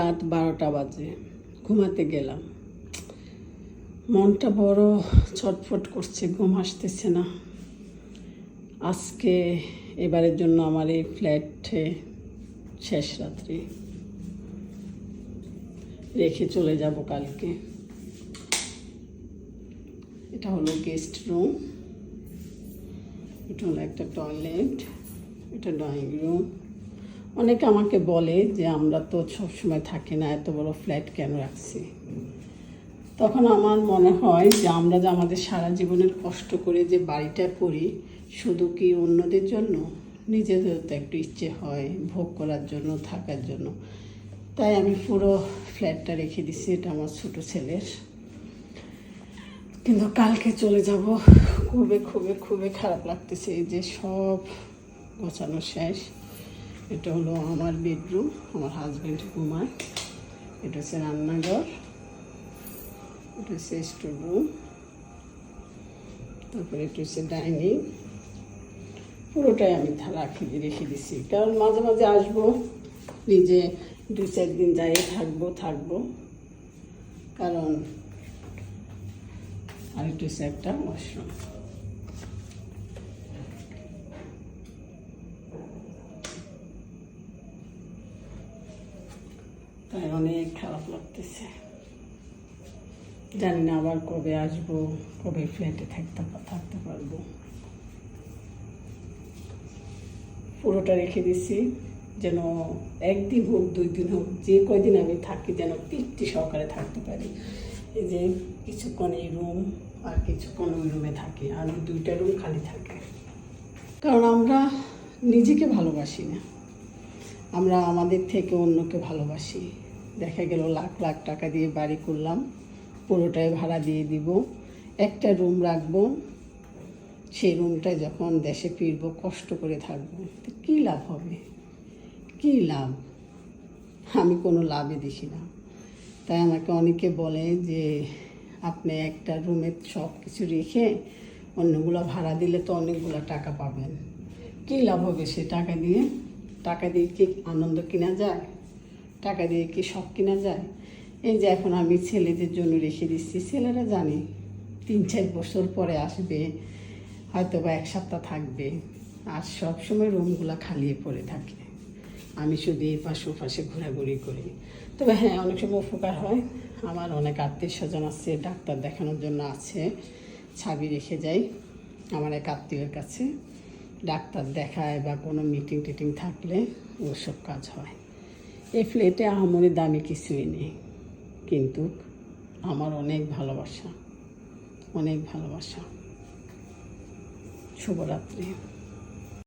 রাত বারোটা বাজে। ঘুমাতে গেলাম। মনটা বড় ছটফট করছে, ঘুম আসতেছে না। আজকে এবারের জন্য আমার এই ফ্ল্যাটে শেষ রাত্রি। রেখে চলে যাব কালকে। এটা হলো গেস্ট রুম। এটা হলো একটা টয়লেট। এটা ড্রয়িং রুম। অনেকে আমাকে বলে যে, আমরা তো সবসময় থাকি না, এত বড় ফ্ল্যাট কেন রাখছি? তখন আমার মনে হয় যে, আমরা যে আমাদের সারা জীবনের কষ্ট করে যে বাড়িটা করি, শুধু কি অন্যদের জন্য? নিজেদের তো একটু ইচ্ছে হয়, ভোগ করার জন্য, থাকার জন্য। তাই আমি পুরো ফ্ল্যাটটা রেখে দিছি, এটা আমার ছোটো ছেলের। কিন্তু কালকে চলে যাব, খুবই খুবই খুবই খারাপ লাগতেছে যে সব গোছানো শেষ। এটা হলো আমার বেডরুম আমার হাজব্যান্ড ঘুমায়। এটা হচ্ছে রান্নাঘর, এটা হচ্ছে স্টোর রুম তারপরে এটা হচ্ছে ডাইনিং পুরোটাই আমি রাখি রেখে দিছি কারণ মাঝে মাঝে আসব, নিজে দু চার দিন যাই, থাকব থাকব। কারণ আর একটু হচ্ছে একটা ওয়াশরুম তাই অনেক খারাপ লাগতেছে। জানি না আবার কবে আসব, কবে ফ্ল্যাটে থাকতে থাকতে পারব। পুরোটা রেখে দিছি, যেন একদিন হোক, দুই দিন হোক, যে কয়দিন আমি থাকি যেন তৃপ্তি সহকারে থাকতে পারি। এই যে কিছুক্ষণ এই রুম আর কিছুক্ষণ ওই রুমে থাকি, আর দুইটা রুম খালি থাকে। কারণ আমরা নিজেকে ভালোবাসি না। আমরা আমাদের থেকে অন্যকে ভালোবাসি। দেখা গেল লাখ লাখ টাকা দিয়ে বাড়ি করলাম, পুরোটাই ভাড়া দিয়ে দিব। একটা রুম রাখব, সেই রুমটা যখন দেশে ফিরবো, কষ্ট করে থাকব। তো কী লাভ হবে? কী লাভ? আমি কোনো লাভই দেখি না। তাই আমাকে অনেকে বলে যে, আপনি একটা রুমে সব কিছু রেখে অন্যগুলো ভাড়া দিলে তো অনেকগুলো টাকা পাবেন। কী লাভ হবে সে টাকা দিয়ে? টাকা দিয়ে কি আনন্দ কিনা যায়? টাকা দিয়ে কি সব কিনা যায়? এই যে এখন আমি ছেলেদের জন্য রেখে দিচ্ছি, ছেলেরা জানে তিন চার বছর পরে আসবে হয়তো বা এক সপ্তাহ থাকবে, আর সব সময় রুমগুলো খালিয়ে পড়ে থাকে। আমি শুধু এই পাশে ও পাশে ঘোরাঘুরি করি। তবে হ্যাঁ অনেক সময় উপকার হয়। আমার অনেক আত্মীয় স্বজন আছে, ডাক্তার দেখানোর জন্য আছে, ছাবি রেখে যাই, আমার এক আত্মীয়ের কাছে। ডাক্তার দেখায় বা কোনো মিটিং টিটিং থাকলে ওসব কাজ হয়। এই ফ্লেটে আহামরি দামি কিছুই নেই। কিন্তু আমার অনেক ভালোবাসা অনেক ভালোবাসা। শুভরাত্রি।